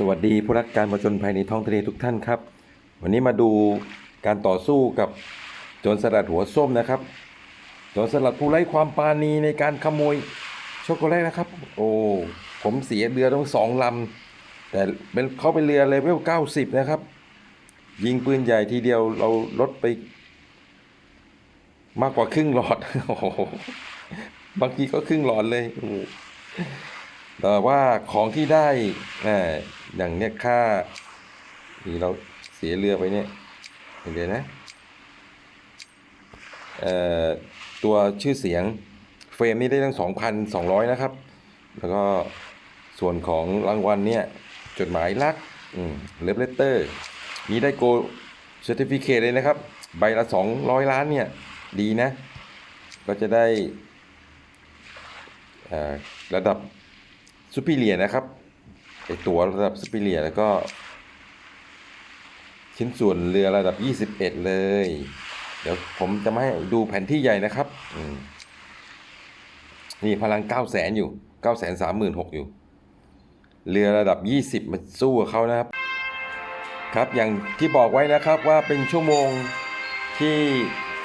สวัสดีผู้รักการผจญภัยในท้องทะเลทุกท่านครับ วันนี้มาดูการต่อสู้กับโจรสลัดหัวส้มนะครับโจรสลัดผู้ไร้ความปาณีในการขโมยช็อกโกแลตนะครับ โอ้ผมเสียเรือทั้งสองลำแต่เป็นเขาเป็นเรือเลเวล90 นะครับ ยิงปืนใหญ่ทีเดียวเราลดไป มากกว่าครึ่งหลอดโอ้โหบางทีก็ครึ่งหลอดเลยโอ้ ว่าของที่ได้อย่างเนี้ยค่านี่เราเสียเรือไปเนี่ยเดี๋ยวนะเอ่อตัวชื่อเสียงเฟรมนี่ได้ตั้ง 2,200 นะครับ แล้วก็ส่วนของรางวัลเนี่ย จดหมายรักเลฟเลตเตอร์มีได้โกเซอร์ติฟิเคเลยนะครับ ใบละ 200 ล้านเนี่ย ดีนะ ก็จะได้ระดับ ซูเปอร์เลียนะครับไอตัวระดับซูเปอร์เลียแล้วก็ ชิ้นส่วนเรือระดับ 21 เลย เดี๋ยวผมจะมาให้ดูแผนที่ใหญ่นะครับนี่พลัง 9 0 0แสนอยู่ 9 3 6 0 0อยู่ เรือระดับ 20มาสู้กับเขานะครับ ครับอย่างที่บอกไว้นะครับว่าเป็นชั่วโมงที่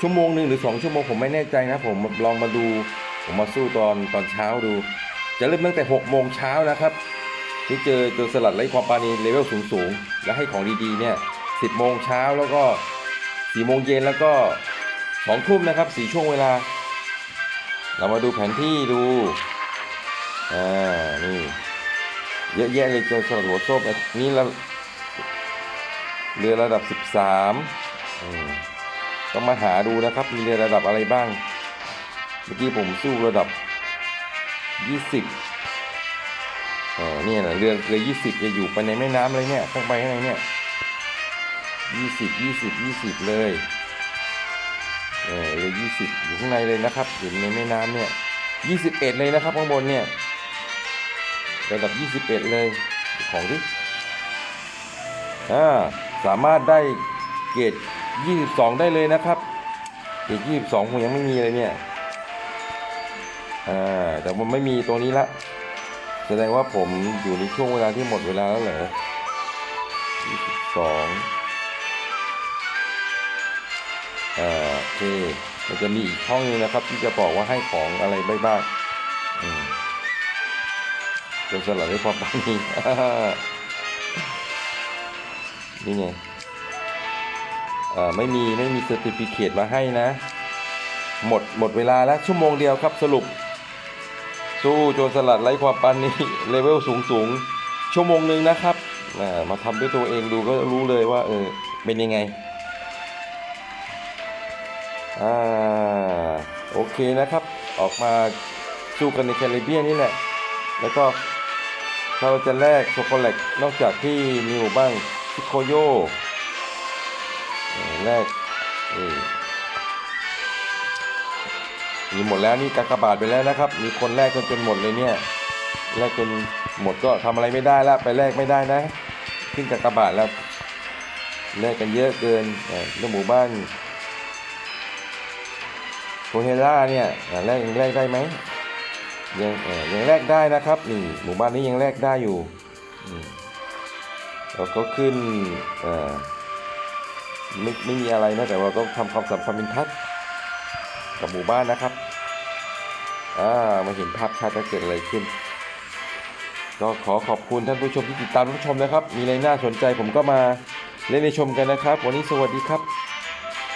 ชั่วโมงหนึ่งหรือ 2 ชั่วโมงผมไม่แน่ใจนะ ผมลองมาดู ผมมาสู้ตอนตอนเช้าดู จะเริ่มตั้งแต่ 6 โมงเช้านะครับที่เจอเจอสลัดไร้ความปราณีเลเวลสูงๆ และให้ของดีๆเนี่ย 10 โมงเช้าแล้วก็ 4 โมงเย็นแล้วก็ 2 ทุ่มนะครับ 4 ช่วงเวลา เรามาดูแผนที่ดู อ่า นี่ เยอะแยะเลยเจอสลัดหัวส้มนี่เราเรือระดับ 13อืมต้องมาหาดูนะครับ มีเรือระดับอะไรบ้าง เมื่อกี้ผมสู้ระดับ ยี่สิบเออเนี่ยนะเรือเรือยี่สิบจะอยู่ไปในแม่น้ำเลยเนี่ยข้างไปข้างในเนี่ยยี่สิบยี่สิบยี่สิบเลยเออเรือยี่สิบอยู่ข้างในเลยนะครับอยู่ในแม่น้ำเนี่ยยี่สิบเอ็ดเลยนะครับข้างบนเนี่ยระดับยี่สิบเอ็ดเลยของที่อ่าสามารถได้เกรดยี่สิบสองได้เลยนะครับเกรดยี่สิบสองผมยังไม่มีเลยเนี่ย อ่าแต่มันไม่มีตัวนี้ละ แสดงว่าผมอยู่ในช่วงเวลาที่หมดเวลาแล้วเหรอยี่สิบสองอ่าโอเคมันจะมีอีกช่องหนึงนะครับ ที่จะบอกว่าให้ของอะไรบ้างอืมเป็นสลัดได้พอปานนี้นี่ไงอ่าไม่มีไม่มีเซอร์ติฟิเคตมาให้นะ หมดหมดเวลาแล้วชั่วโมงเดียวครับสรุป สู้โจรสลัดไร้ความปานนี้เลเวลสูงสูงๆชั่วโมงหนึ่งนะครับมาทำด้วยตัวเองดูก็รู้เลยว่าเออเป็นยังไงอ่าโอเคนะครับ ออกมาสู้กันในแคริบเบียนนี่แหละ แล้วก็เราจะแลกช็อกโกแลตนอกจากที่มีหมู่บ้านชิโคโย่แลกนี่ มีหมดแล้วนี่กากบาทไปแล้วนะครับ มีคนแลกจนจนหมดเลยเนี่ยแลกจนหมดก็ทำอะไรไม่ได้แล้วไปแลกไม่ได้นะขึ้นกากบาทแล้วแลกกันเยอะเกินเอ่อเรื่องหมู่บ้านโคเฮล่าเนี่ยแลกยังแลกได้ไหมยังเออยังแลกได้นะครับนี่หมู่บ้านนี้ยังแลกได้อยู่อืมแล้วก็ขึ้นเออไม่ไม่มีอะไรนะแต่ว่าต้องทำความสัมพันธ์เป็นทัศน์ กับหมู่บ้านนะครับอ่ามาเห็นภาพชัดว่าเกิดอะไรขึ้น ก็ขอขอบคุณท่านผู้ชมที่ติดตามรับชมนะครับ มีอะไรน่าสนใจผมก็มาเล่นในชมกันนะครับ วันนี้สวัสดีครับ